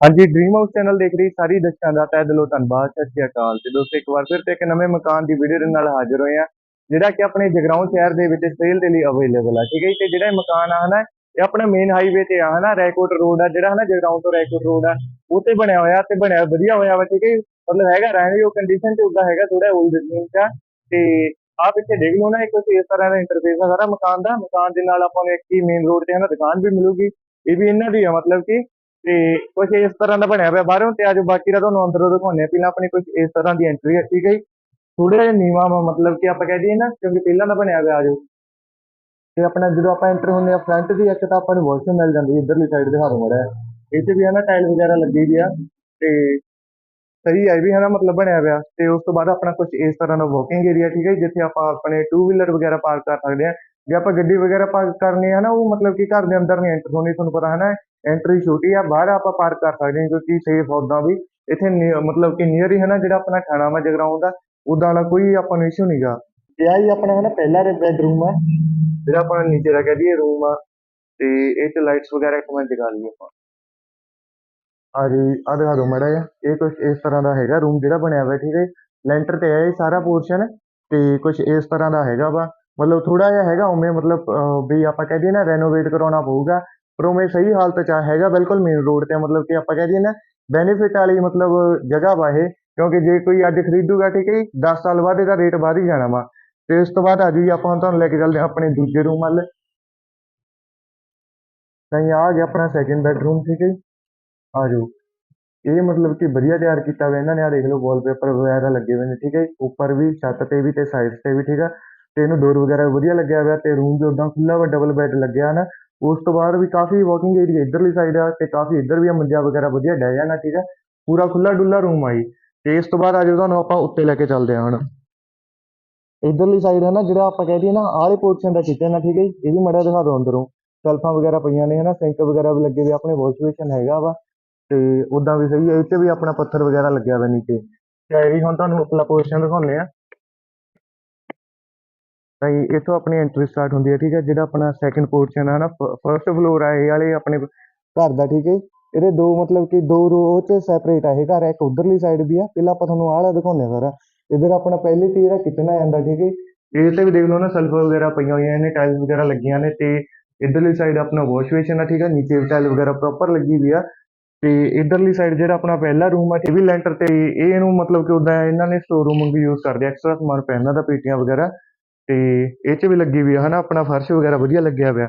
ਹਾਂਜੀ dream house channel ਦੇਖ ਰਹੀ ਸਾਰੀ ਦਰਸ਼ਕਾਂ ਦਾ ਤਹਿ ਦਿਲੋਂ ਧੰਨਵਾਦ, ਸਤਿ ਸ਼੍ਰੀ ਅਕਾਲ। ਤੇ ਦੋਸਤੋ, ਇੱਕ ਵਾਰ ਫਿਰ ਤੋਂ ਇੱਕ ਨਵੇਂ ਮਕਾਨ ਦੀ ਵੀਡੀਓ ਦੇ ਨਾਲ ਹਾਜ਼ਰ ਹੋਏ ਆ ਜਿਹੜਾ ਕਿ ਆਪਣੇ ਜਗਰਾਉਂ ਸ਼ਹਿਰ ਦੇ ਵਿੱਚ ਸੇਲ ਦੇ ਲਈ ਅਵੇਲੇਬਲ ਆ, ਠੀਕ ਹੈ ਤੇ ਜਿਹੜਾ ਮਕਾਨ ਆ, ਹਨਾ, ਇਹ ਆਪਣਾ ਮੇਨ ਹਾਈਵੇ ਤੇ ਆ, ਹਨਾ ਰੈਕੋਟ ਰੋਡ ਆ, ਜਿਹੜਾ, ਹਨਾ, ਜਗਰਾਉਂ ਤੋਂ ਰੈਕੋਟ ਰੋਡ ਆ, ਉਹ ਬਣਿਆ ਹੋਇਆ, ਤੇ ਬਣਿਆ, ਵਧੀਆ ਹੋਇਆ ਵਾ, ਠੀਕ ਹੈ ਮਤਲਬ ਹੈਗਾ ਰਹਿਣ ਦੀ ਉਹ ਕੰਡੀਸ਼ਨ ਤੇ ਉਦਾਂ ਹੈਗਾ ਥੋੜਾ 올ਡ ਜ਼ਮੀਨ ਚ ਤੇ ਆਹ ਪਿੱਛੇ ਦੇਖ ਲਓ ਨਾ, ਇੱਕ ਇਸ ਤਰ੍ਹਾਂ ਦਾ ਇੰਟਰਫੇਸ ਆ, ਸਾਰਾ ਮਕਾਨ ਦਾ, ਮਕਾਨ ਦੇ ਨਾਲ ਆਪਾਂ ਨੂੰ ਇੱਕ ਹੀ ਮੇਨ ਰੋਡ ਤੇ, ਹਨਾ, ਦੁਕਾਨ ਵੀ ਮਿਲੂਗੀ। ਇਹ ਵੀ ਇਹਨਾਂ ਦੀ ਆ, ਮਤਲਬ ਕਿ ਤੇ ਕੁਝ ਇਸ ਤਰ੍ਹਾਂ ਦਾ ਬਣਿਆ ਹੋਇਆ ਬਾਹਰੋਂ ਤੇ ਆਜੋ ਬਾਕੀ ਦਾ ਤੁਹਾਨੂੰ ਅੰਦਰੋਂ ਦਿਖਾਉਂਦੇ ਆ। ਪਹਿਲਾਂ ਆਪਣੀ ਕੁਝ ਇਸ ਤਰ੍ਹਾਂ ਦੀ ਐਂਟਰੀ ਹੈ ਠੀਕ ਹੈ ਜੀ? ਥੋੜਾ ਜਿਹਾ ਨੀਵਾਂ ਮਤਲਬ ਕਿ ਆਪਾਂ ਕਹਿ ਦਈਏ ਨਾ ਕਿਉਂਕਿ ਪਹਿਲਾਂ ਦਾ ਬਣਿਆ ਹੋਇਆ ਆਜੋ ਤੇ ਆਪਣਾ ਜਦੋਂ ਆਪਾਂ ਐਂਟਰ ਹੁੰਦੇ ਆ ਫਰੰਟ ਦੀ ਇੱਕ ਤਾਂ ਆਪਾਂ ਨੂੰ ਵਾਸ਼ਰੂਮ ਮਿਲ ਜਾਂਦੀ ਹੈ ਇਧਰਲੀ ਸਾਈਡ ਦਿਖਾ ਦੂੰਗਾ ਮੜਾ ਵੀ ਹੈ ਨਾ ਟਾਈਲ ਵਗੈਰਾ ਲੱਗੀ ਵੀ ਆ ਤੇ ਸਹੀ ਹੈ ਵੀ ਹੈ ਨਾ ਮਤਲਬ ਬਣਿਆ ਹੋਇਆ ਤੇ ਉਸ ਤੋਂ ਬਾਅਦ ਆਪਣਾ ਕੁਝ ਇਸ ਤਰ੍ਹਾਂ ਦਾ ਵਾਕਿੰਗ ਏਰੀਆ ਠੀਕ ਹੈ ਜੀ, ਜਿੱਥੇ ਆਪਾਂ ਆਪਣੇ ਟੂ ਵੀਲਰ ਵਗੈਰਾ ਪਾਰਕ ਕਰ ਸਕਦੇ ਆ। ਜੇ ਆਪਾਂ ਗੱਡੀ ਵਗੈਰਾ ਪਾਰਕ ਕਰਨੀ ਹੈ ਨਾ, ਉਹ ਮਤਲਬ ਕਿ ਘਰ ਦੇ ਅੰਦਰ ਨਹੀਂ ਐਂਟਰ ਹੋਣੀ, ਤੁਹਾਨੂੰ ਪਤਾ ਹੈ ਨਾ ਐਂਟਰੀ ਛੋਟੀ ਆ, ਬਾਹਰ ਆਪਾਂ ਪਾਰਕ ਕਰ ਸਕਦੇ ਹਾਂ, ਕਿਉਂਕਿ ਸੇਫ ਉਦਾਂ ਵੀ। ਇੱਥੇ ਮਤਲਬ ਕਿ ਨੀਅਰ ਹੀ ਹੈ ਨਾ, ਜਿਹੜਾ ਆਪਣਾ ਖਾਣਾ ਵਾ, ਜਗਰਾਉਂ ਦਾ ਉਦਾਂ ਦਾ ਕੋਈ ਆਪਾਂ ਨੂੰ ਇਸ਼ੂ ਨਹੀਂਗਾ ਤੇ ਆਹ ਹੀ ਆਪਣਾ ਹੈ ਨਾ, ਪਹਿਲਾ ਬੈਡਰੂਮ ਆ। ਜਿਹੜਾ ਆਪਣਾ ਨੀਚੇ ਦਾ ਕਹਿ ਦਈਏ ਰੂਮ ਆ। ਤੇ ਇਹ ਤੇ ਲਾਈਟਸ ਵਗੈਰਾ ਇੱਕ ਮਿੰਟ ਜਗਾ ਲਈਏ ਆਪਾਂ। ਆ ਜੀ ਆ ਦਿਖਾ ਦਿਓ ਮਾੜਾ ਜਿਹਾ। ਇਹ ਕੁਝ ਇਸ ਤਰ੍ਹਾਂ ਦਾ ਹੈਗਾ ਰੂਮ ਜਿਹੜਾ ਬਣਿਆ ਹੋਇਆ, ਠੀਕ ਹੈ ਲੈਂਟਰ ਤੇ ਹੈ ਇਹ ਸਾਰਾ ਪੋਰਸ਼ਨ ਤੇ ਕੁਝ ਇਸ ਤਰ੍ਹਾਂ ਦਾ ਹੈਗਾ ਵਾ। ਮਤਲਬ ਥੋੜਾ ਜਿਹਾ ਹੈਗਾ ਉਵੇਂ ਮਤਲਬ ਵੀ ਆਪਾਂ ਕਹਿ ਦਈਏ ਨਾ ਰੈਨੋਵੇਟ ਕਰਾਉਣਾ ਪਊਗਾ, ਪਰ ਉਵੇਂ ਸਹੀ ਹਾਲਤ ਚ ਆ ਹੈਗਾ ਬਿਲਕੁਲ ਮੇਨ ਰੋਡ ਤੇ, ਮਤਲਬ ਕਿ ਆਪਾਂ ਕਹਿ ਦਈਏ ਨਾ ਬੈਨੀਫਿਟ ਵਾਲੀ ਮਤਲਬ ਜਗ੍ਹਾ ਵਾ ਇਹ, ਕਿਉਂਕਿ ਜੇ ਕੋਈ ਅੱਜ ਖਰੀਦੂਗਾ ਠੀਕ ਹੈ ਜੀ 10 ਸਾਲ ਬਾਅਦ ਇਹਦਾ ਰੇਟ ਵਧ ਹੀ ਜਾਣਾ ਵਾ। ਤੇ ਉਸ ਤੋਂ ਬਾਅਦ ਆ ਜੀ, ਆਪਾਂ ਤੁਹਾਨੂੰ ਲੈ ਕੇ ਚੱਲਦੇ ਹਾਂ ਆਪਣੇ ਦੂਜੇ ਰੂਮ ਵੱਲ। ਤਾਂ ਇਹ ਆ ਗਿਆ ਆਪਣਾ ਸੈਕਿੰਡ ਬੈਡਰੂਮ ਠੀਕ ਹੈ ਜੀ। ਆ ਜਾਓ ਇਹ ਮਤਲਬ ਕਿ ਵਧੀਆ ਤਿਆਰ ਕੀਤਾ ਹੋਇਆ ਇਹਨਾਂ ਨੇ ਆ ਦੇਖ ਲਓ ਵਾਲਪੇਪਰ ਵਗੈਰਾ ਲੱਗੇ ਹੋਏ ਨੇ, ਠੀਕ ਹੈ ਜੀ। ਉੱਪਰ ਵੀ, ਛੱਤ ਤੇ ਵੀ ਤੇ ਸਾਈਡ ਤੇ ਵੀ, ਠੀਕ ਆ। ਤੇ ਇਹਨੂੰ ਡੋਰ ਵਗੈਰਾ ਵਧੀਆ ਲੱਗਿਆ ਹੋਇਆ ਤੇ ਰੂਮ ਵੀ ਉਦਾਂ ਖੁੱਲਾ ਵਾ ਡਬਲ ਬੈੱਡ ਲੱਗਿਆ ਨਾ। ਉਸ ਤੋਂ ਬਾਅਦ ਵੀ ਕਾਫੀ ਵਾਕਿੰਗ ਏਰੀਆ ਇਧਰਲੀ ਸਾਈਡ ਆ ਤੇ ਕਾਫੀ ਇੱਧਰ ਵੀ ਆ, ਮੰਜਾ ਵਗੈਰਾ ਵਧੀਆ ਡਹਿ ਜਾਣਾ, ਠੀਕ ਆ। ਪੂਰਾ ਖੁੱਲਾ ਡੁੱਲਾ ਰੂਮ ਆਈ ਤੇ ਇਸ ਤੋਂ ਬਾਅਦ ਆ ਜਾਓ ਤੁਹਾਨੂੰ ਆਪਾਂ ਉੱਤੇ ਲੈ ਕੇ ਚੱਲਦੇ ਹਾਂ ਹੁਣ। ਇਧਰਲੀ ਸਾਈਡ ਹੈ ਨਾ, ਜਿਹੜਾ ਆਪਾਂ ਕਹਿ ਦਈਏ ਨਾ, ਆਲੇ ਪੋਰਸ਼ਨ ਦਾ ਕਿਚਨ ਆ, ਠੀਕ ਹੈ ਜੀ। ਇਹ ਵੀ ਮੜਾ ਦਿਖਾ ਦਿਓ ਅੰਦਰੋਂ। ਸ਼ੈਲਫਾਂ ਵਗੈਰਾ ਪਈਆਂ ਨੇ, ਹਨਾ ਸਿੰਕ ਵਗੈਰਾ ਵੀ ਲੱਗੇ ਹੋਏ ਆਪਣੇ ਵਾਸ਼ ਬੇਸਿਨ ਹੈਗਾ ਵਾ। ਤੇ ਉਦਾਂ ਵੀ ਸਹੀ ਹੈ ਇਹ 'ਚ ਵੀ ਆਪਣਾ ਪੱਥਰ ਵਗੈਰਾ ਲੱਗਿਆ ਹੋਇਆ ਨੀਚੇ। ਤੇ ਇਹ ਵੀ ਹੁਣ ਤੁਹਾਨੂੰ ਉਪਰਲਾ ਪੋਰਸ਼ਨ ਦਿਖਾਉਂਦੇ ਆ ਤਾਂ ਇਹ- ਇੱਥੋਂ ਆਪਣੀ ਐਂਟਰੀ ਸਟਾਰਟ ਹੁੰਦੀ ਹੈ, ਠੀਕ ਹੈ? ਜਿਹੜਾ ਆਪਣਾ ਸੈਕੰਡ ਪੋਰਸ਼ਨ ਹੈ ਨਾ ਫਰਸਟ ਫਲੋਰ ਆ ਇਹ ਵਾਲੇ ਆਪਣੇ ਘਰ ਦਾ, ਠੀਕ ਹੈ ਇਹਦੇ ਦੋ ਮਤਲਬ ਕਿ ਦੋ ਰੋ ਚ ਸੈਪਰੇਟ ਆ, ਇਹ ਘਰ ਇੱਕ ਉਧਰਲੀ ਸਾਈਡ ਵੀ ਆ। ਪਹਿਲਾਂ ਆਪਾਂ ਤੁਹਾਨੂੰ ਆਹ ਦਿਖਾਉਂਦੇ ਆ ਸਾਰਾ। ਇਧਰ ਆਪਣਾ ਪਹਿਲੇ ਤੇ ਜਿਹੜਾ ਕਿਚਨ ਆ ਜਾਂਦਾ, ਠੀਕ ਹੈ ਜੀ। ਇਹ ਤੇ ਵੀ ਦੇਖ ਲਓ ਨਾ ਸੈਲਫ ਵਗੈਰਾ ਪਈਆਂ ਹੋਈਆਂ ਨੇ ਟਾਈਲਸ ਵਗੈਰਾ ਲੱਗੀਆਂ ਨੇ ਤੇ ਇਧਰਲੀ ਸਾਈਡ ਆਪਣਾ ਵਾਸ਼ ਬੇਸਿਨ ਆ, ਠੀਕ ਹੈ? ਨੀਚੇ ਵੀ ਟਾਈਲ ਵਗੈਰਾ ਪ੍ਰੋਪਰ ਲੱਗੀ ਵੀ ਆ। ਤੇ ਇਧਰਲੀ ਸਾਈਡ ਜਿਹੜਾ ਆਪਣਾ ਪਹਿਲਾ ਰੂਮ ਆ, ਇਹ ਵੀ ਲੈਂਟਰ ਤੇ, ਇਹ ਇਹਨੂੰ ਮਤਲਬ ਕਿ ਉਦਾਂ ਇਹਨਾਂ ਨੇ ਸਟੋਰ ਰੂਮ ਵੀ ਯੂਜ਼ ਕਰਦੇ ਐਕਸਟਰਾ ਸਮਾਨ ਪੈਣਾ ਦਾ ਪੇਟੀਆਂ ਵਗੈਰਾ। ਤੇ ਇਹ ਚ ਵੀ ਲੱਗੀ ਵੀ ਆ, ਹਨਾ, ਆਪਣਾ ਫਰਸ਼ ਵਗੈਰਾ ਵਧੀਆ ਲੱਗਿਆ ਪਿਆ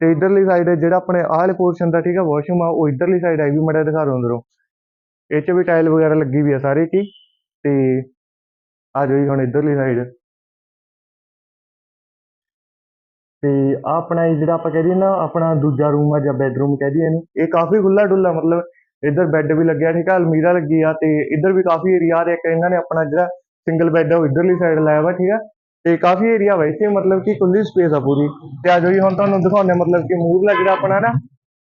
ਤੇ ਇਧਰਲੀ ਸਾਈਡ ਜਿਹੜਾ ਆਪਣੇ ਆਹ ਪੋਰਸ਼ਨ ਦਾ, ਠੀਕ ਆ ਵਾਸ਼ਰੂਮ ਆ, ਉਹ ਇਧਰਲੀ ਸਾਈਡ ਆਈ ਵੀ ਮੜਾ ਦਿਖਾ ਦਿਓ ਅੰਦਰੋਂ। ਇਹ ਚ ਵੀ ਟਾਈਲ ਵਗੈਰਾ ਲੱਗੀ ਵੀ ਆ ਸਾਰੇ ਕੀ ਤੇ ਆ ਜਾਓ ਜੀ ਹੁਣ ਇਧਰਲੀ ਸਾਈਡ ਤੇ ਆਹ ਆਪਣਾ ਇਹ ਜਿਹੜਾ ਆਪਾਂ ਕਹਿ ਦਈਏ ਨਾ, ਆਪਣਾ ਦੂਜਾ ਰੂਮ ਆ ਜਾਂ ਬੈਡਰੂਮ ਕਹਿ ਦਈਏ ਇਹਨੂੰ, ਇਹ ਕਾਫੀ ਖੁੱਲਾ ਡੁੱਲਾ ਮਤਲਬ ਇੱਧਰ ਬੈੱਡ ਵੀ ਲੱਗਿਆ, ਠੀਕ ਆ, ਅਲਮੀਰਾ ਲੱਗੀ ਆ, ਤੇ ਇੱਧਰ ਵੀ ਕਾਫੀ ਏਰੀਆ ਆ ਇੱਕ ਇਹਨਾਂ ਨੇ ਆਪਣਾ ਜਿਹੜਾ ਸਿੰਗਲ ਬੈੱਡ ਆ, ਉਹ ਇੱਧਰਲੀ ਸਾਈਡ ਲਾਇਆ ਵਾ, ਠੀਕ ਆ। ਤੇ ਕਾਫੀ ਏਰੀਆ ਵਾ ਇੱਥੇ, ਮਤਲਬ ਕਿ ਖੁੱਲੀ ਸਪੇਸ ਆ ਪੂਰੀ। ਤੇ ਆ ਜਾਓ ਜੀ, ਹੁਣ ਤੁਹਾਨੂੰ ਦਿਖਾਉਂਦੇ ਹਾਂ, ਮਤਲਬ ਕਿ ਮੂਰਲਾ ਜਿਹੜਾ ਆਪਣਾ ਨਾ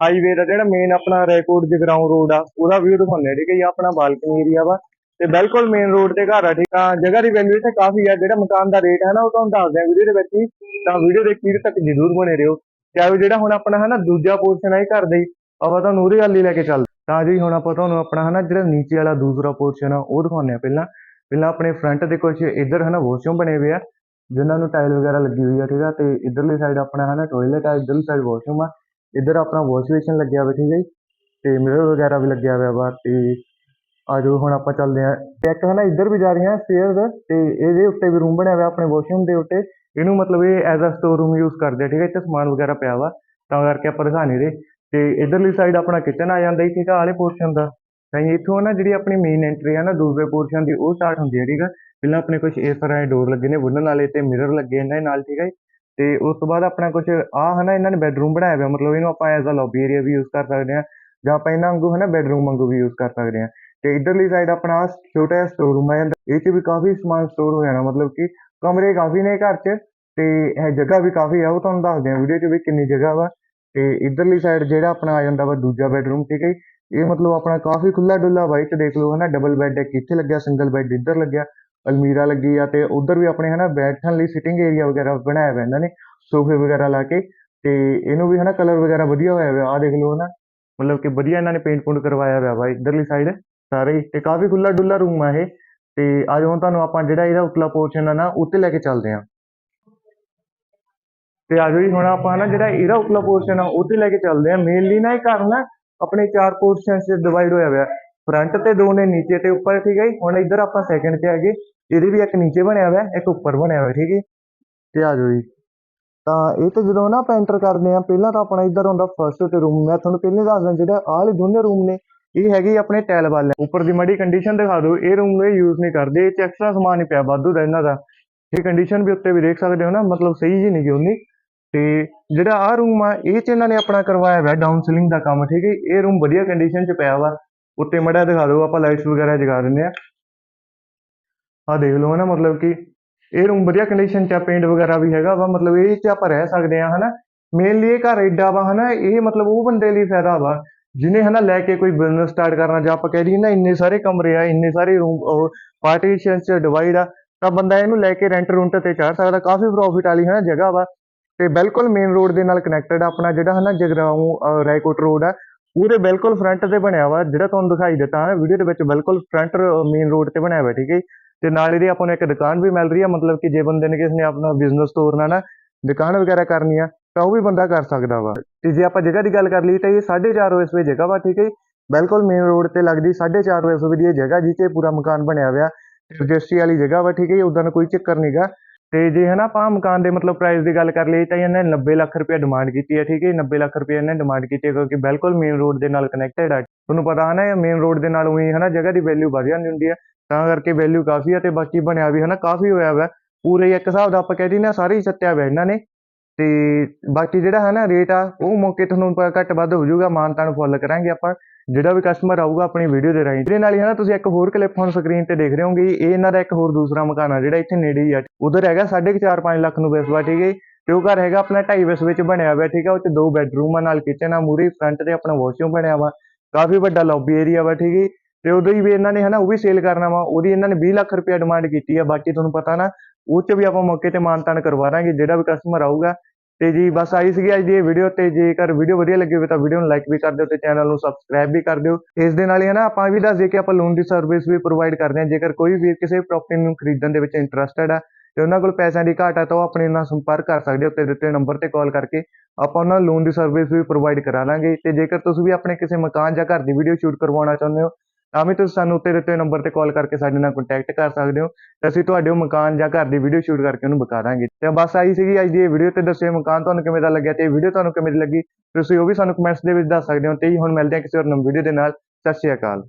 ਹਾਈਵੇ ਦਾ ਜਿਹੜਾ ਮੇਨ ਆਪਣਾ ਰੈਕੋਰਡ ਜਗਰਾਉਂ ਰੋਡ ਆ, ਉਹਦਾ ਵੀਊ ਦਿਖਾਉਂਦੇ ਆ ਠੀਕ ਹੈ ਜੀ, ਆਪਣਾ ਬਾਲਕਨੀ ਏਰੀਆ ਵਾ। ਤੇ ਬਿਲਕੁਲ ਮੇਨ ਰੋਡ ਤੇ ਘਰ ਆ, ਠੀਕ ਆ। ਜਗ੍ਹਾ ਦੀ ਵੈਲਿਊ ਇੱਥੇ ਕਾਫੀ ਆ, ਜਿਹੜਾ ਮਕਾਨ ਦਾ ਰੇਟ ਹੈ ਨਾ, ਉਹ ਤੁਹਾਨੂੰ ਦੱਸਦੇ ਆ ਵੀਡੀਓ ਦੇ ਵਿੱਚ ਹੀ, ਤਾਂ ਵੀਡੀਓ ਦੇ ਅਖੀਰ ਤੱਕ ਜ਼ਰੂਰ ਬਣੇ ਰਹੋ। ਤੇ ਆਓ ਜਿਹੜਾ ਹੁਣ ਆਪਣਾ ਹੈ ਨਾ ਦੂਜਾ ਪੋਰਸ਼ਨ ਹੈ ਇਹ ਘਰ ਦਾ ਆਪਾਂ ਤੁਹਾਨੂੰ ਉਹਦੇ ਗੱਲ ਹੀ ਲੈ ਕੇ ਚੱਲ ਤਾਂ ਜੀ, ਹੁਣ ਆਪਾਂ ਤੁਹਾਨੂੰ ਆਪਣਾ ਹੈ ਨਾ ਜਿਹੜਾ ਨੀਚੇ ਵਾਲਾ ਦੂਸਰਾ ਪੋਰਸ਼ਨ ਆ, ਉਹ ਦਿਖਾਉਂਦੇ ਆ ਪਹਿਲਾਂ। ਪਹਿਲਾਂ ਆਪਣੇ ਫਰੰਟ ਦੇ ਕੁਝ ਇੱਧਰ ਹੈ ਨਾ ਵਾਸ਼ਰੂਮ ਬਣੇ ਹੋਏ ਆ। ਜਿਨ੍ਹਾਂ ਨੂੰ ਟਾਈਲ ਵਗੈਰਾ ਲੱਗੀ ਹੋਈ ਆ, ਠੀਕ ਆ, ਤੇ ਇਧਰਲੀ ਸਾਈਡ ਆਪਣਾ ਹੈ ਨਾ ਟਾਇਲਟ ਆ, ਇਧਰਲੀ ਸਾਈਡ ਵਾਸ਼ਰੂਮ ਆ, ਇੱਧਰ ਆਪਣਾ ਵਾਸ਼ ਬੇਸਿਨ ਲੱਗਿਆ ਹੋਇਆ, ਠੀਕ ਹੈ ਜੀ, ਤੇ ਮਿਰਰ ਵਗੈਰਾ ਵੀ ਲੱਗਿਆ ਹੋਇਆ ਵਾ ਤੇ ਆ ਜਾਓ, ਹੁਣ ਆਪਾਂ ਚੱਲਦੇ ਆ ਇੱਕ ਹੈ ਨਾ ਇੱਧਰ ਵੀ ਜਾ ਰਹੀਆਂ ਸਟੇਅਰਸ ਤੇ ਇਹਦੇ ਉੱਤੇ ਵੀ ਰੂਮ ਬਣਿਆ ਹੋਇਆ ਆਪਣੇ ਵਾਸ਼ਰੂਮ ਦੇ ਉੱਤੇ, ਇਹਨੂੰ ਮਤਲਬ ਇਹ as a store room use ਕਰਦੇ ਆ, ਠੀਕ ਹੈ ਇੱਥੇ ਸਮਾਨ ਵਗੈਰਾ ਪਿਆ ਵਾ, ਤਾਂ ਕਰਕੇ ਆਪਾਂ ਦਿਖਾ ਨਹੀਂ ਰਹੇ, ਤੇ ਇਧਰਲੀ ਸਾਈਡ ਆਪਣਾ ਕਿਚਨ ਆ ਜਾਂਦਾ ਜੀ, ਠੀਕ ਆ ਵਾਲੇ ਪੋਰਸ਼ਨ ਦਾ। ਤਾਂ ਇੱਥੋਂ ਨਾ ਜਿਹੜੀ ਆਪਣੀ ਮੇਨ ਐਂਟਰੀ ਆ ਨਾ ਦੂਸਰੇ ਪੋਰਸ਼ਨ ਦੀ, ਉਹ ਸਟਾਰਟ ਹੁੰਦੀ ਹੈ, ਠੀਕ ਆ ਪਹਿਲਾਂ ਆਪਣੇ ਕੁਝ ਇਸ ਤਰ੍ਹਾਂ ਦੇ ਡੋਰ ਲੱਗੇ ਨੇ ਵੁਡਨ ਵਾਲੇ ਤੇ ਮਿਰਰ ਲੱਗੇ ਇਹਨਾਂ ਦੇ ਨਾਲ, ਠੀਕ ਹੈ ਜੀ। ਤੇ ਉਸ ਤੋਂ ਬਾਅਦ ਆਪਣਾ ਕੁਝ ਆ ਹਨਾ, ਇਹਨਾਂ ਨੇ ਬੈਡਰੂਮ ਬਣਾਇਆ ਹੋਇਆ, ਮਤਲਬ ਇਹਨੂੰ ਆਪਾਂ ਐਜ਼ ਅ ਲੌਬੀ ਏਰੀਆ ਵੀ ਯੂਜ਼ ਕਰ ਸਕਦੇ ਹਾਂ ਜਾਂ ਆਪਾਂ ਇਹਨਾਂ ਵਾਂਗੂ ਹਨਾ ਬੈਡਰੂਮ ਵਾਂਗੂ ਵੀ ਯੂਜ਼ ਕਰ ਸਕਦੇ ਹਾਂ ਤੇ ਇਧਰਲੀ ਸਾਈਡ ਆਪਣਾ ਛੋਟਾ ਜਿਹਾ ਸਟੋਰ ਰੂਮ ਆ ਜਾਂਦਾ, ਇਹ 'ਚ ਵੀ ਕਾਫੀ ਸਮਾਨ ਸਟੋਰ ਹੋ ਜਾਣਾ, ਮਤਲਬ ਕਿ ਕਮਰੇ ਕਾਫੀ ਨੇ ਘਰ 'ਚ, ਤੇ ਇਹ ਜਗ੍ਹਾ ਵੀ ਕਾਫੀ ਆ, ਉਹ ਤੁਹਾਨੂੰ ਦੱਸਦੇ ਆ ਵੀਡੀਓ 'ਚ ਵੀ ਕਿੰਨੀ ਜਗ੍ਹਾ ਵਾ ਤੇ ਇਧਰਲੀ ਸਾਈਡ ਜਿਹੜਾ ਆਪਣਾ ਆ ਜਾਂਦਾ ਵਾ, ਦੂਜਾ ਬੈਡਰੂਮ ਠੀਕ ਹੈ ਜੀ। ਇਹ ਮਤਲਬ ਆਪਣਾ ਕਾਫੀ ਖੁੱਲਾ ਡੁੱਲਾ ਵਾ ਇਹ 'ਚ ਦੇਖ ਲਓ, ਹਨਾ ਡਬਲ ਬੈੱਡ ਇੱਕ ਇੱਥੇ ਲੱਗਿਆ ਸਿੰਗਲ ਬੈੱਡ ਇੱਧਰ ਲੱਗਿਆ, ਅਲਮੀਰਾ ਲੱਗੀ ਆ ਤੇ ਉਧਰ ਵੀ ਆਪਣੇ, ਹਨਾ, ਬੈਠਣ ਲਈ ਸਿਟਿੰਗ ਏਰੀਆ ਵਗੈਰਾ ਬਣਾਇਆ ਹੋਇਆ ਇਹਨਾਂ ਨੇ, ਸੋਫੇ ਵਗੈਰਾ ਲਾ ਕੇ ਤੇ ਇਹਨੂੰ ਵੀ, ਹਨਾ ਕਲਰ ਵਗੈਰਾ ਵਧੀਆ ਹੋਇਆ ਹੋਇਆ ਆ ਦੇਖ ਲਓ, ਹਨਾ, ਮਤਲਬ ਕਿ ਵਧੀਆ ਇਹਨਾਂ ਨੇ ਪੇਂਟ ਪੂੰਟ ਕਰਵਾਇਆ ਹੋਇਆ ਵਾ ਇੱਧਰਲੀ ਸਾਈਡ ਸਾਰੇ ਹੀ ਤੇ ਕਾਫੀ ਖੁੱਲਾ ਡੁੱਲਾ ਰੂਮ ਆ ਇਹ ਤੇ ਅੱਜ ਹੁਣ ਤੁਹਾਨੂੰ ਆਪਾਂ ਜਿਹੜਾ ਇਹਦਾ ਉਤਲਾ ਪੋਰਸ਼ਨ ਆ ਨਾ, ਉੱਤੇ ਲੈ ਕੇ ਚੱਲਦੇ ਆ ਤੇ ਅੱਜ ਵੀ ਹੁਣ ਆਪਾਂ ਨਾ ਜਿਹੜਾ ਇਹਦਾ ਉਤਲਾ ਪੋਰਸ਼ਨ ਆ, ਉੱਤੇ ਲੈ ਕੇ ਚੱਲਦੇ ਆ ਮੇਨਲੀ ਨਾ ਇਹ ਘਰ ਨਾ ਆਪਣੇ ਚਾਰ ਪੋਰਸ਼ਨ 'ਚ ਡਿਵਾਈਡ ਹੋਇਆ ਹੋਇਆ। ਫਰੰਟ ਤੇ ਦੋ ਨੇ, ਨੀਚੇ ਤੇ ਉੱਪਰ, ਠੀਕ ਹੈ ਜੀ? ਹੁਣ ਇੱਧਰ ਆਪਾਂ ਸੈਕੰਡ 'ਚ ਹੈਗੇ ਇਹਦੇ ਵੀ ਇੱਕ ਨੀਚੇ ਬਣਿਆ ਹੋਇਆ, ਇੱਕ ਉੱਪਰ ਬਣਿਆ ਹੋਇਆ, ਠੀਕ ਹੈ ਤੇ ਆਜੋ ਜੀ। ਤਾਂ ਇਹ ਤੇ ਜਦੋਂ ਨਾ ਆਪਾਂ ਐਂਟਰ ਕਰਦੇ ਆ ਪਹਿਲਾਂ ਤਾਂ ਆਪਣਾ ਇੱਧਰ ਹੁੰਦਾ ਫਰਸਟ ਤੇ ਰੂਮ ਮੈਂ ਤੁਹਾਨੂੰ ਪਹਿਲੇ ਦੱਸਦਾ ਜਿਹੜਾ ਆਹ ਦੋਨੇ ਰੂਮ ਨੇ, ਇਹ ਹੈਗੇ ਆਪਣੇ ਟੈਲ ਵਾਲੇ। ਉੱਪਰ ਦੀ ਮੜੀ ਕੰਡੀਸ਼ਨ ਦਿਖਾ ਦਿਓ, ਇਹ ਰੂਮ ਨੂੰ ਇਹ ਯੂਜ਼ ਨਹੀਂ ਕਰਦੇ, ਇਹ ਚ ਐਕਸਟਰਾ ਸਮਾਨ ਹੀ ਪਿਆ, ਵਾਧੂ ਦਾ ਇਹਨਾਂ ਦਾ। ਇਹ ਕੰਡੀਸ਼ਨ ਵੀ ਉੱਤੇ ਵੀ ਦੇਖ ਸਕਦੇ ਹੋ ਨਾ, ਮਤਲਬ ਸਹੀ ਜੀ ਨਹੀਂ ਗੀ ਉਨੀ ਤੇ ਜਿਹੜਾ ਆਹ ਰੂਮ ਆ, ਇਹ ਚ ਇਹਨਾਂ ਨੇ ਆਪਣਾ ਕਰਵਾਇਆ ਹੋਇਆ ਡਾਊਨ ਸੀਲਿੰਗ ਦਾ ਕੰਮ, ਠੀਕ ਹੈ ਇਹ ਰੂਮ ਵਧੀਆ ਕੰਡੀਸ਼ਨ ਚ ਪਿਆ ਵਾ। ਉੱਤੇ ਮੜਾ ਦਿਖਾ ਦਿਓ, ਆਪਾਂ ਲਾਈਟਸ ਵਗੈਰਾ ਜਗਾ ਦਿੰਦੇ ਆ। ਆਹ ਦੇਖ ਲਓ ਨਾ ਮਤਲਬ ਕਿ ਇਹ ਰੂਮ ਵਧੀਆ ਕੰਡੀਸ਼ਨ ਚ ਆ ਪੇਂਟ ਵਗੈਰਾ ਵੀ ਹੈਗਾ ਵਾ, ਮਤਲਬ ਇਹ ਚ ਆਪਾਂ ਰਹਿ ਸਕਦੇ ਆ, ਹਨਾ? ਮੇਨਲੀ ਇਹ ਘਰ ਏਡਾ ਵਾ, ਹਨਾ? ਇਹ ਮਤਲਬ ਉਹ ਬੰਦੇ ਲਈ ਫਾਇਦਾ ਵਾ, ਜਿਹਨੇ ਹਨਾ ਲੈ ਕੇ ਕੋਈ ਬਿਜ਼ਨਸ ਸਟਾਰਟ ਕਰਨਾ, ਜਾਂ ਆਪਾਂ ਕਹਿ ਦਈਏ ਨਾ ਇੰਨੇ ਸਾਰੇ ਕਮਰੇ ਆ, ਇੰਨੇ ਸਾਰੇ ਰੂਮ ਉਹ ਚ ਡਿਵਾਈਡ ਆ, ਤਾਂ ਬੰਦਾ ਇਹਨੂੰ ਲੈ ਕੇ ਰੈਂਟ ਰੂੰਟ ਤੇ ਚੜ ਸਕਦਾ, ਕਾਫੀ ਪ੍ਰੋਫਿਟ ਵਾਲੀ, ਹਨਾ, ਜਗ੍ਹਾ ਵਾ। ਤੇ ਬਿਲਕੁਲ ਮੇਨ ਰੋਡ ਦੇ ਨਾਲ ਕਨੈਕਟਡ ਆਪਣਾ ਜਿਹੜਾ ਹਨਾ ਜਗਰਾਉਂ ਰਾਏਕੋਟ ਰੋਡ ਆ ਉਹਦੇ ਬਿਲਕੁਲ ਫਰੰਟ ਤੇ ਬਣਿਆ ਵਾ ਜਿਹੜਾ ਤੁਹਾਨੂੰ ਦਿਖਾਈ ਦਿੱਤਾ ਹੈ ਵੀਡੀਓ ਦੇ ਵਿੱਚ ਬਿਲਕੁਲ ਫਰੰਟ ਮੇਨ ਰੋਡ ਤੇ ਬਣਿਆ ਹੋਇਆ ਠੀਕ ਹੈ। ਤੇ ਨਾਲ ਇਹਦੇ ਆਪਾਂ ਨੂੰ ਇੱਕ ਦੁਕਾਨ ਵੀ ਮਿਲ ਰਹੀ ਆ ਮਤਲਬ ਕਿ ਜੇ ਬੰਦੇ ਨੇ ਕਿਸੇ ਨੇ ਆਪਣਾ ਬਿਜ਼ਨਸ ਤੋਰਨਾ ਨਾ ਦੁਕਾਨ ਵਗੈਰਾ ਕਰਨੀ ਆ ਤਾਂ ਉਹ ਵੀ ਬੰਦਾ ਕਰ ਸਕਦਾ ਵਾ ਤੇ ਜੇ ਆਪਾਂ ਜਗ੍ਹਾ ਦੀ ਗੱਲ ਕਰ ਲਈ ਤਾਂ ਇਹ 4.5 ਓਐਸਵੀ ਜਗ੍ਹਾ ਵਾ ਠੀਕ ਹੈ। ਬਿਲਕੁਲ ਮੇਨ ਰੋਡ ਤੇ ਲੱਗਦੀ 4.5 ਓਐਸਵੀ ਦੀ ਇਹ ਜਗ੍ਹਾ ਜਿੱਥੇ ਪੂਰਾ ਮਕਾਨ ਬਣਿਆ ਹੋਇਆ ਰਜਿਸਟਰੀ ਵਾਲੀ ਜਗ੍ਹਾ ਵਾ ਠੀਕ ਹੈ ਉਦਾਂ ਕੋਈ ਚੱਕਰ ਨਹੀਂਗਾ ਤੇ ਜੇ ਹਨਾ ਆਪਾਂ ਮਕਾਨ ਦੇ ਮਤਲਬ ਪ੍ਰਾਈਸ ਦੀ ਗੱਲ ਕਰ ਲਈ ਤਾਂ ਇਹਨਾਂ ਨੇ 90 ਲੱਖ ਰੁਪਏ ਡਿਮਾਂਡ ਕੀਤੀ ਹੈ ਠੀਕ ਹੈ ਜੀ, 90 ਲੱਖ ਰੁਪਏ ਨੇ ਡਿਮਾਂਡ ਕੀਤੀ ਹੈ ਕਿਉਂਕਿ ਬਿਲਕੁਲ ਮੇਨ ਰੋਡ ਦੇ ਨਾਲ ਕਨੈਕਟਡ ਹੈ ਤੁਹਾਨੂੰ ਪਤਾ ਹੈ ਨਾ ਇਹ ਮੇਨ ਰੋਡ ਦੇ ਨਾਲ ਉਹੀ ਹਨਾ ਜਗ੍ਹਾ ਦੀ ਵੈਲਿਊ ਵਧ ਜਾਂਦੀ ਹੁੰਦੀ ਹੈ। ਤਾਂ ਕਰਕੇ ਵੈਲਿਊ ਕਾਫੀ ਆ ਤੇ ਬਾਕੀ ਬਣਿਆ ਵੀ ਹਨਾ ਕਾਫੀ ਹੋਇਆ ਵਾ। ਪੂਰੇ ਇੱਕ ਹਿਸਾਬ ਦਾ ਆਪਾਂ ਕਹਿ ਦਈਏ ਨਾ ਸਾਰੇ ਹੀ ਸੱਤਿਆ ਹੋਇਆ ਇਹਨਾਂ ਨੇ। ਤੇ ਬਾਕੀ ਜਿਹੜਾ ਹੈ ਨਾ ਰੇਟ ਆ, ਉਹ ਮੌਕੇ ਤੁਹਾਨੂੰ ਘੱਟ ਵੱਧ ਹੋ ਜਾਊਗਾ ਨੂੰ ਫੁੱਲ ਕਰਾਂਗੇ ਆਪਾਂ ਜਿਹੜਾ ਵੀ ਕਸਟਮਰ ਆਊਗਾ, ਆਪਣੀ ਵੀਡੀਓ ਦੇ ਰਾਹੀਂ ਇਹਦੇ ਨਾਲ ਹੀ ਹੈ ਨਾ, ਤੁਸੀਂ ਇੱਕ ਹੋਰ ਕਲਿੱਪ ਹੁਣ ਸਕਰੀਨ ਤੇ ਦੇਖ ਰਹੇ ਹੋਗੇ ਇਹ ਇਹਨਾਂ ਦਾ ਇੱਕ ਹੋਰ ਦੂਸਰਾ ਮਕਾਨ ਆ, ਜਿਹੜਾ ਇੱਥੇ ਨੇੜੇ ਹੀ ਆ ਉਧਰ ਹੈਗਾ 4.5 5 ਲੱਖ ਨੂੰ ਵਿਸਵਾ ਠੀਕ ਹੈ ਜੀ। ਤੇ ਉਹ ਘਰ ਹੈਗਾ ਆਪਣਾ 2.5 ਬਸ ਵਿੱਚ ਬਣਿਆ ਹੋਇਆ, ਠੀਕ ਹੈ ਉਹ ਚ ਦੋ ਬੈਡਰੂਮ ਆ, ਨਾਲ ਕਿਚਨ ਆ ਮੂਰੇ ਫਰੰਟ ਤੇ ਆਪਣਾ ਵਾਸ਼ਰੂਮ ਬਣਿਆ ਵਾ ਕਾਫੀ ਵੱਡਾ ਲੌਬੀ ਏਰੀਆ ਵਾ, ਠੀਕ ਹੈ ਜੀ। ਤੇ ਉਦੋਂ ਹੀ ਵੀ ਇਹਨਾਂ ਨੇ ਹਨਾ ਉਹ ਵੀ ਸੇਲ ਕਰਨਾ ਵਾ, ਉਹਦੀ ਇਹਨਾਂ ਨੇ 20 ਲੱਖ ਰੁਪਏ ਡਿਮਾਂਡ ਕੀਤੀ ਆ, ਬਾਕੀ ਤੁਹਾਨੂੰ ਪਤਾ ਨਾ ਉਹ ਚ ਵੀ ਆਪਾਂ ਮੌਕੇ ਤੇ ਮਾਨਤਾਨ ਕਰਵਾ ਦਾਂਗੇ, ਜਿਹੜਾ ਵੀ ਕਸਟਮਰ ਆਊਗਾ। ਤੇ ਜੀ ਬਸ ਆਈ ਸੀਗੀ ਅੱਜ ਦੀ ਇਹ ਵੀਡੀਓ ਤੇ ਜੇਕਰ ਵੀਡੀਓ ਵਧੀਆ ਲੱਗੀ ਹੋਵੇ ਤਾਂ ਵੀਡੀਓ ਨੂੰ ਲਾਈਕ ਵੀ ਕਰ ਦਿਓ ਤੇ ਚੈਨਲ ਨੂੰ ਸਬਸਕ੍ਰਾਈਬ ਵੀ ਕਰ ਦਿਓ। ਇਸ ਦੇ ਨਾਲ ਹੀ ਹੈ ਨਾ, ਆਪਾਂ ਇਹ ਵੀ ਦੱਸ ਦਈਏ ਕਿ ਆਪਾਂ ਲੋਨ ਦੀ ਸਰਵਿਸ ਵੀ ਪ੍ਰੋਵਾਈਡ ਕਰਦੇ ਹਾਂ। ਜੇਕਰ ਕੋਈ ਵੀ ਕਿਸੇ ਪ੍ਰੋਪਰਟੀ ਨੂੰ ਖਰੀਦਣ ਦੇ ਵਿੱਚ ਇੰਟਰਸਟਿਡ ਆ ਤੇ ਉਹਨਾਂ ਕੋਲ ਪੈਸਿਆਂ ਦੀ ਘਾਟ ਆ, ਤਾਂ ਉਹ ਆਪਣੇ ਨਾਲ ਸੰਪਰਕ ਕਰ ਸਕਦੇ ਹੋ ਉੱਤੇ ਦਿੱਤੇ ਨੰਬਰ ਤੇ ਕਾਲ ਕਰਕੇ ਆਪਾਂ ਉਹਨਾਂ ਨੂੰ ਲੋਨ ਦੀ ਸਰਵਿਸ ਵੀ ਪ੍ਰੋਵਾਈਡ ਕਰਾ ਲਾਂਗੇ। ਤੇ ਜੇਕਰ ਤੁਸੀਂ ਵੀ ਆਪਣੇ ਕਿਸੇ ਮਕਾਨ ਜਾਂ ਘਰ ਦੀ ਵੀਡੀਓ ਸ਼ੂਟ ਕਰਵਾਉਣਾ ਚਾਹੁੰਦੇ ਹੋ ਤਾਂ ਵੀ ਤੁਸੀਂ ਸਾਨੂੰ ਉੱਤੇ ਦਿੱਤੇ ਨੰਬਰ ਤੇ ਕਾਲ ਕਰਕੇ ਸਾਡੇ ਨਾਲ ਕੰਟੈਕਟ ਕਰ ਸਕਦੇ ਹੋ ਤੇ ਅਸੀਂ ਤੁਹਾਡੇ ਉਹ ਮਕਾਨ ਜਾਂ ਘਰ ਦੀ ਵੀਡੀਓ ਸ਼ੂਟ ਕਰਕੇ ਉਹਨੂੰ ਵਿਖਾ ਦਾਂਗੇ। ਤੇ ਬਸ ਆਈ ਸੀਗੀ ਅੱਜ ਦੀ ਇਹ ਵੀਡੀਓ ਤੇ ਦੱਸਿਓ ਮਕਾਨ ਤੁਹਾਨੂੰ ਕਿਵੇਂ ਦਾ ਲੱਗਿਆ ਤੇ ਇਹ ਵੀਡੀਓ ਤੁਹਾਨੂੰ ਕਿਵੇਂ ਦੀ ਲੱਗੀ, ਤੁਸੀਂ ਉਹ ਵੀ ਸਾਨੂੰ ਕਮੈਂਟਸ ਦੇ ਵਿੱਚ ਦੱਸ ਸਕਦੇ ਹੋ ਤੇ ਜੀ, ਹੁਣ ਮਿਲਦੇ ਹਾਂ ਕਿਸੇ ਹੋਰ ਨਵੀਂ ਵੀਡੀਓ ਦੇ ਨਾਲ। ਸਤਿ ਸ਼੍ਰੀ ਅਕਾਲ।